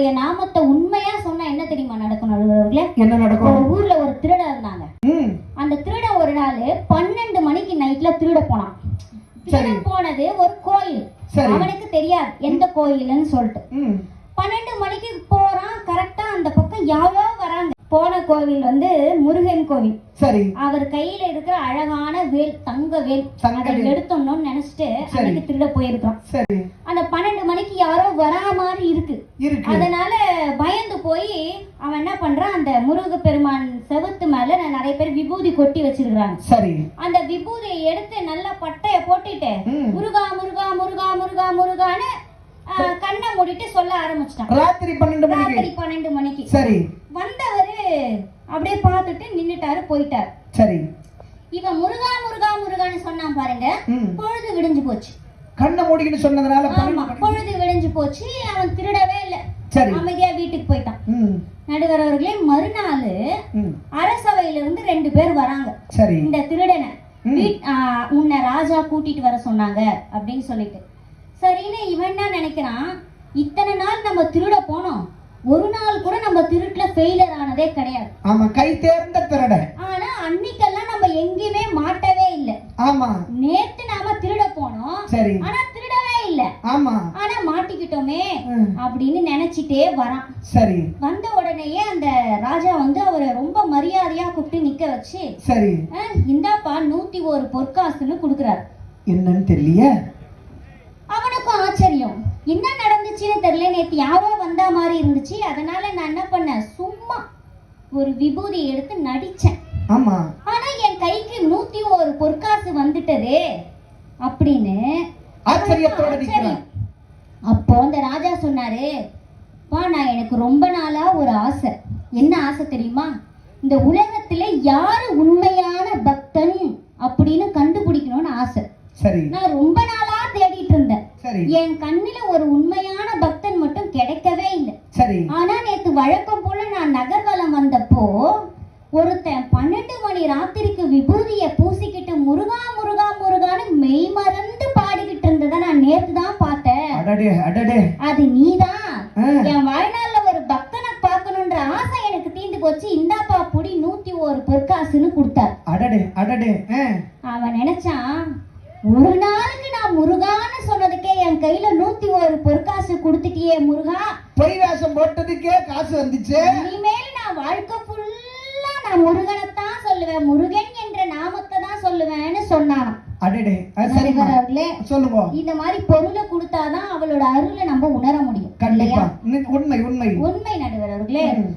அவருடைய நாமத்தை உண்மையா சொன்னா என்ன தெரியுமா நடக்கும் நடுவர்களே? என்ன ஒரு நடக்கும் ஊர்ல ஒரு திருடன் இருந்தாங்க. அந்த திருடன் ஒரு நாள் பன்னெண்டு மணிக்கு நைட்ல திருட போனான். சரி. திருடன் போனது ஒரு கோயில். அவனுக்கு தெரியாது எந்த கோயில்னு சொல்லிட்டு. பன்னெண்டு மணிக்கு போறான் கரெக்டா அந்த பக்கம் யாரோ வராங்க போன கோவில் வந்து முருகன் கோவில். சரி. அவர் கையில இருக்கிற அழகான வேல் தங்க வேல் அதை. எடுத்தோம்னு நினைச்சிட்டு. அன்னைக்கு திருட போயிருக்கான் சரி. அந்த பன்னெண்டு மணிக்கு யாரோ வரா மாதிரி இருக்கு. அதனால பயந்து போய் அவன் என்ன பண்றான் அந்த முருக பெருமான் செவுத்து மேல நிறைய பேர் விபூதி கொட்டி வச்சிருக்காங்க சரி. அந்த விபூதியை எடுத்து நல்லா பட்டைய போட்டுட்டு. முருகா முருகா முருகா முருகா முருகான்னு கண்ணை மூடிட்டு சொல்ல ஆரம்பிச்சிட்டான் ராத்திரி பன்னெண்டு மணிக்கு. ராத்திரி பன்னெண்டு மணிக்கு. சரி. வந்தவரு அப்படியே பார்த்துட்டு நின்னுட்டாரு போயிட்டாரு. சரி. இவன் முருகா முருகா முருகான்னு சொன்னான் பாருங்க. பொழுது விடிஞ்சு போச்சு. கண்ணை மூடிக்கிட்டு சொன்னதுனால பொழுது விடிஞ்சு போச்சு. அவன் திருடவே இல்ல. சரி. அமைதியா வீட்டுக்கு போயிட்டான். நடுவர் அவர்களே மறுநாள் அரசவையில இருந்து ரெண்டு பேர் வராங்க. சரி. இந்த திருடனை உன்னை ராஜா கூட்டிட்டு வர சொன்னாங்க அப்படின்னு சொல்லிட்டு. சரின்னு இவன் என்ன நினைக்கிறான்? இத்தனை நாள் நம்ம திருட போனோம். ஒரு நாள் கூட நம்ம திருட்டுல ஃபெயிலியர் ஆனதே கிடையாது. ஆமா கை தேர்ந்த திருட. ஆனா அன்னைக்கெல்லாம் நம்ம எங்கேயுமே மாட்டவே இல்லை. ஆமா. நேத்து நாம திருட போனோம். சரி. ஆனா திருடவே இல்ல. ஆமா. ஆனா மாட்டிக்கிட்டோமே. அப்படின்னு நினைச்சிட்டே வரான். சரி. வந்த உடனேயே அந்த ராஜா வந்து அவரை ரொம்ப மரியாதையா கூப்பிட்டு நிக்க வச்சு சரி. "அஹ், இந்தாப்பா நூத்தி ஒரு பொற்காசுன்னு கொடுக்குறாரு. என்னன்னு ஆச்சரியம் என்ன நடந்துச்சுன்னு தெரியல. நேத்து யாரோ வந்தா மாதிரி இருந்துச்சு. அதனால நான் என்ன பண்ணேன்? சும்மா ஒரு விபூதி எடுத்து நடிச்சேன். ஆமா. ஆனா என் கைக்கு நூத்தி ஒரு பொற்காசு வந்துட்டதே அப்படின்னு. ஆச்சரியத்தோட அப்போ அந்த ராஜா சொன்னாரு பா நான் எனக்கு ரொம்ப நாளா ஒரு ஆசை. என்ன ஆசை தெரியுமா? இந்த உலகத்துல யாரு உண்மையான பக்தன் அப்படின்னு கண்டுபிடிக்கணும்னு ஆசை சரி நான் ரொம்ப நாளா தேடிட்டு இருந்தேன் சரி. என் கண்ணுல ஒரு உண்மையான பக்தன் மட்டும் கிடைக்கவே இல்லை. சரி. ஆனா நேத்து வழக்கம் போல நான் நகர்வலம் வந்தப்போ ஒருத்தன் பன்னெண்டு மணி ராத்திரிக்கு விபூதிய பூசிக்கிட்டு முருகா முருகா முருகான்னு மெய் மறந்து பாடிக்கிட்டு இருந்ததை நான் நேத்து தான் பார்த்தேன். அது நீதான். என் வாழ்நாள்ல ஒரு பக்தனை பார்க்கணுன்ற ஆசை எனக்கு தீந்து போச்சு. இந்தாப்பா புடி நூத்தி ஒரு பொற்காசுன்னு கொடுத்தார். அவன் நினைச்சான் ஒரு நாளுக்கு நான் சொன்னதுக்கே என் கையில நூத்தி ஒரு பொற்காசு கொடுத்துட்டியே முருகா. பொய் வேஷம் போட்டதுக்கே காசு வந்துச்சு. இனிமேல் நான் வாழ்க்கை ஃபுல்லா நான் முருகனைத்தான் சொல்லுவேன். முருகன் என்ற நாமத்தை தான் சொல்லுவேன்னு சொன்னானாம். அடடே சொல்லுங்க. இந்த மாதிரி பொருளை கொடுத்தாதான் அவளோட அருளை நம்ம உணர முடியும் கண்டிப்பா. உண்மை உண்மை. உண்மை நடுவர்களே ம்.